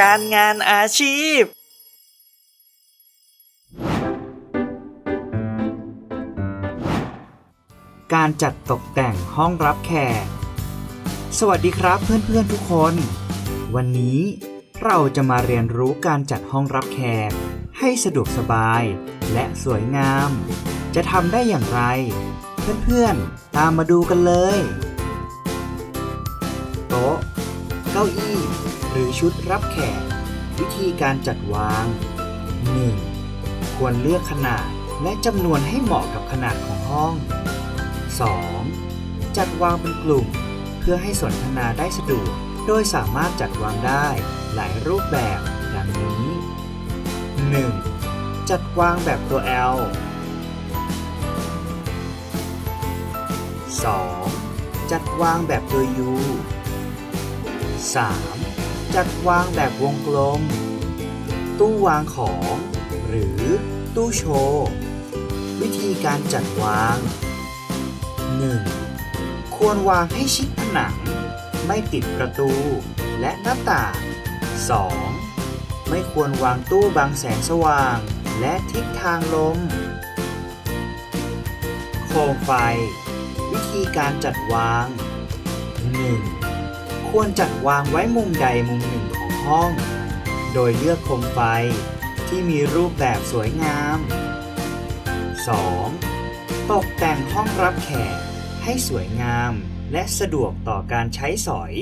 การงานอาชีพ การจัดตกแต่งห้องรับแขก สวัสดีครับเพื่อนๆทุกคน วันนี้เราจะมาเรียนรู้การจัดห้องรับแขก ให้สะดวกสบายและสวยงาม จะทำได้อย่างไร เพื่อนๆ ตามมาดูกันเลย ชุดรับแขก วิธีการจัดวาง 1. ควรเลือกขนาดและจำนวนให้เหมาะกับขนาดของห้อง 2. จัดวางเป็นกลุ่ม เพื่อให้สนทนาได้สะดวก โดยสามารถจัดวางได้หลายรูปแบบดังนี้ 1. จัดวางแบบตัว L 2. จัดวางแบบตัว U 3. จัดวางแบบวงกลม ตู้วางของ หรือตู้โชว์ วิธีการจัดวาง 1. ควรวางให้ชิดผนัง ไม่ติดประตูและหน้าต่าง 2. ไม่ควรวางตู้บังแสงสว่าง และทิศทางลม โคมไฟ วิธีการจัดวาง 1. ควรจัดวางไว้มุมใดมุมหนึ่งของห้อง โดยเลือกโคมไฟที่มีรูปแบบสวยงาม 2. ตกแต่งห้องรับแขกให้สวยงามและสะดวกต่อการใช้สอย